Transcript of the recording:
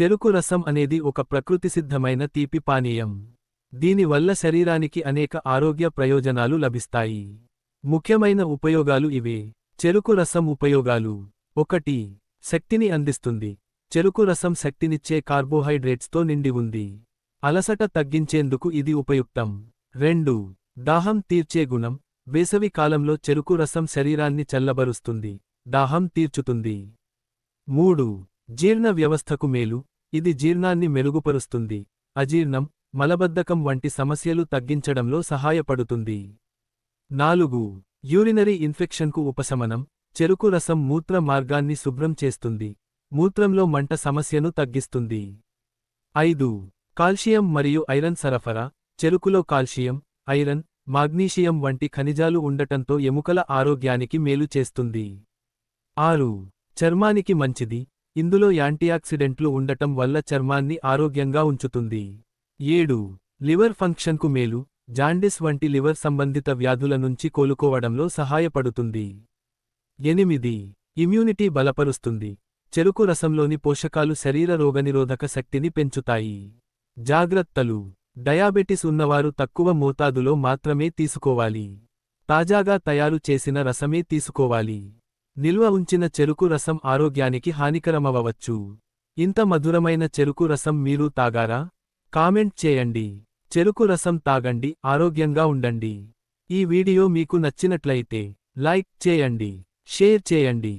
చెరుకు రసం అనేది ఒక ప్రకృతిసిద్ధమైన తీపి పానీయం. దీనివల్ల శరీరానికి అనేక ఆరోగ్య ప్రయోజనాలు లభిస్తాయి. ముఖ్యమైన ఉపయోగాలు ఇవే. చెరుకు రసం ఉపయోగాలు. ఒకటి శక్తిని అందిస్తుంది. చెరుకు రసం శక్తినిచ్చే కార్బోహైడ్రేట్స్తో నిండి ఉంది. అలసట తగ్గించేందుకు ఇది ఉపయుక్తం. రెండు దాహం తీర్చే గుణం. వేసవి కాలంలో చెరుకు రసం శరీరాన్ని చల్లబరుస్తుంది. దాహం తీర్చుతుంది. మూడు జీర్ణ వ్యవస్థకు మేలు. ఇది జీర్ణాన్ని మెరుగుపరుస్తుంది. అజీర్ణం మలబద్ధకం వంటి సమస్యలు తగ్గించడంలో సహాయపడుతుంది. నాలుగు. యూరినరీ ఇన్ఫెక్షన్కు ఉపశమనం చెరుకు రసం మూత్ర మార్గాన్ని శుభ్రం చేస్తుంది మూత్రంలో మంట సమస్యను తగ్గిస్తుంది. ఐదు. కాల్షియం మరియు ఐరన్ సరఫరా చెరుకులో కాల్షియం ఐరన్ మాగ్నీషియం వంటి ఖనిజాలు ఉండటంతో ఎముకల ఆరోగ్యానికి మేలు చేస్తుంది. ఆరు. చర్మానికి మంచిది ఇందులో యాంటీయాక్సిడెంట్లు ఉండటం వల్ల చర్మాన్ని ఆరోగ్యంగా ఉంచుతుంది. ఏడు. లివర్ ఫంక్షన్కు మేలు. జాండిస్ వంటి లివర్ సంబంధిత వ్యాధుల నుంచి కోలుకోవడంలో సహాయపడుతుంది. ఎనిమిది. ఇమ్యూనిటీ బలపరుస్తుంది. చెరుకు రసంలోని పోషకాలు శరీర రోగనిరోధక శక్తిని పెంచుతాయి. జాగ్రత్తలు. డయాబెటిస్ ఉన్నవారు తక్కువ మోతాదులో మాత్రమే తీసుకోవాలి. తాజాగా తయారు చేసిన రసమే తీసుకోవాలి. నిల్వ ఉంచిన చెరుకు రసం ఆరోగ్యానికి హానికరమవవచ్చు. ఇంత మధురమైన చెరుకు రసం మీరు తాగారా? కామెంట్ చేయండి. చెరుకు రసం తాగండి ఆరోగ్యంగా ఉండండి. ఈ వీడియో మీకు నచ్చినట్లయితే లైక్ చేయండి షేర్ చేయండి.